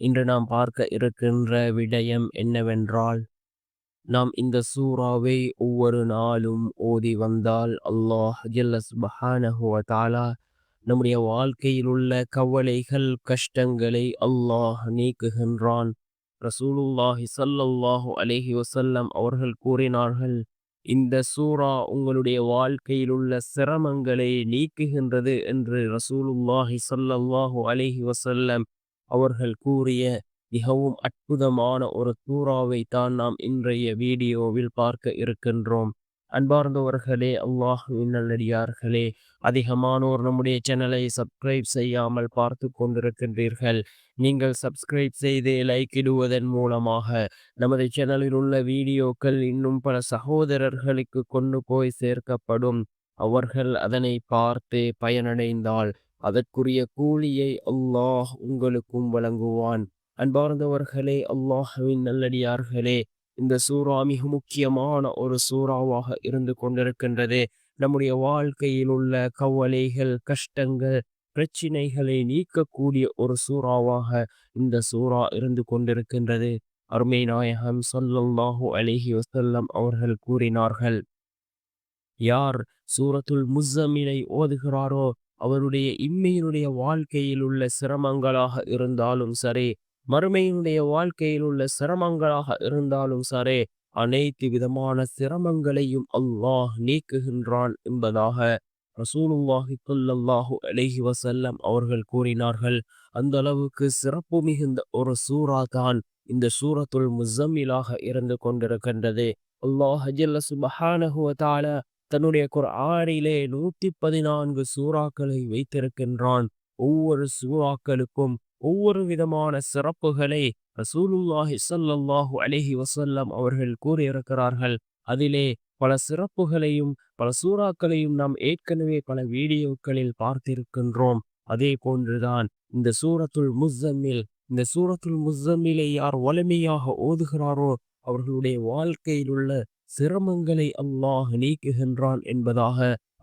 இன்று நாம் பார்க்க இருக்கின்ற விடயம் என்னவென்றால் நாம் இந்த சூறாவை ஒவ்வொரு நாளும் ஓதி வந்தால் அல்லாஹ் ஜல்லஸ்பஹானஹுவதாலா நம்முடைய வாழ்க்கையில் உள்ள கவலைகள் கஷ்டங்களை அல்லாஹ் நீக்குகின்றான். ரசூலுல்லாஹி சல்லல்லாஹு அலஹி வசல்லம் அவர்கள் கூறினார்கள் இந்த சூரா உங்களுடைய வாழ்க்கையில் உள்ள சிரமங்களை நீக்குகின்றது என்று ரசூலுல்லாஹி சல்லல்லாஹு அலஹி வசல்லம் அவர்கள் கூறிய மிகவும் அற்புதமான ஒரு தூராவை தான் நாம் இன்றைய வீடியோவில் பார்க்க இருக்கின்றோம். அன்பார்ந்தவர்களே அல்லாஹ் நல்லடியார்களே அதிகமானோர் நம்முடைய சேனலை சப்ஸ்கிரைப் செய்யாமல் பார்த்து கொண்டிருக்கின்றீர்கள். நீங்கள் சப்ஸ்கிரைப் செய்து லைக் இடுவதன் மூலமாக நமது சேனலில் உள்ள வீடியோக்கள் இன்னும் பல சகோதரர்களுக்கு கொண்டு போய் சேர்க்கப்படும். அவர்கள் அதனை பார்த்து பயனடைந்தால் அதற்குரிய கூலியை அல்லாஹ் உங்களுக்கும் வழங்குவான். அன்பார்ந்தவர்களே அல்லாஹுவின் நல்லடியார்களே இந்த சூறா மிக முக்கியமான ஒரு சூறாவாக இருந்து கொண்டிருக்கின்றது. நம்முடைய வாழ்க்கையில் உள்ள கவலைகள் கஷ்டங்கள் பிரச்சினைகளை நீக்கக்கூடிய ஒரு சூறாவாக இந்த சூறா இருந்து கொண்டிருக்கின்றது. அருமை நாயகம் சொல்லல்லாஹு அலிஹி வசல்லம் அவர்கள் கூறினார்கள். யார் சூரத்துல் முஸ்ஸமினை ஓதுகிறாரோ அவருடைய இம்மையினுடைய வாழ்க்கையில் உள்ள சிரமங்களாக இருந்தாலும் சரி மறுமையினுடைய வாழ்க்கையில் உள்ள சிரமங்களாக இருந்தாலும் சரி அனைத்து விதமான சிரமங்களையும் அல்லாஹ் நீக்குகின்றான் என்பதாக ரசூலுல்லாஹி சொல்லல்லாஹு அலஹி வசல்லம் அவர்கள் கூறினார்கள். அந்த அளவுக்கு சிறப்பு மிகுந்த ஒரு சூறா தான் இந்த சூரத்துள் முசம்மிலாக இருந்து கொண்டிருக்கின்றது. அல்லாஹ் சுபஹானஹுவதால தன்னுடைய குர்ஆனிலே நூத்தி பதினான்கு சூறாக்களை வைத்திருக்கின்றான். ஒவ்வொரு சூறாக்களுக்கும் ஒவ்வொரு விதமான சிறப்புகளை ரசூலுல்லாஹி சல்லாஹு அலஹி வசல்லம் அவர்கள் கூறியிருக்கிறார்கள். அதிலே பல சிறப்புகளையும் பல சூறாக்களையும் நாம் ஏற்கனவே பல வீடியோக்களில் பார்த்திருக்கின்றோம். அதே போன்றுதான் இந்த சூரத்துல் முஸ்ஸம்மில் இந்த சூரத்துல் முஸ்ஸம்மிலை யார் வலிமையாக ஓதுகிறாரோ அவர்களுடைய வாழ்க்கையில் உள்ள சிரமங்களை அல்லாஹ் நீக்குகின்றான் என்பதாக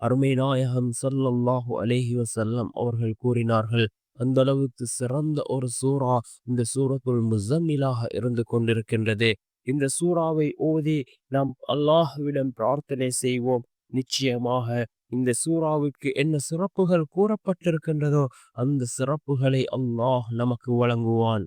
அருமை நாயகம் சல்லல்லாஹு அலேஹி வசல்லம் அவர்கள் கூறினார்கள். அந்த அளவுக்கு சிறந்த ஒரு சூறா இந்த சூரத்துள் முசம்மிலாக இருந்து கொண்டிருக்கின்றது. இந்த சூறாவை ஓதி நாம் அல்லாஹுவிடம் பிரார்த்தனை செய்வோம். நிச்சயமாக இந்த சூறாவுக்கு என்ன சிறப்புகள் கூறப்பட்டிருக்கின்றதோ அந்த சிறப்புகளை அல்லாஹ் நமக்கு வழங்குவான்.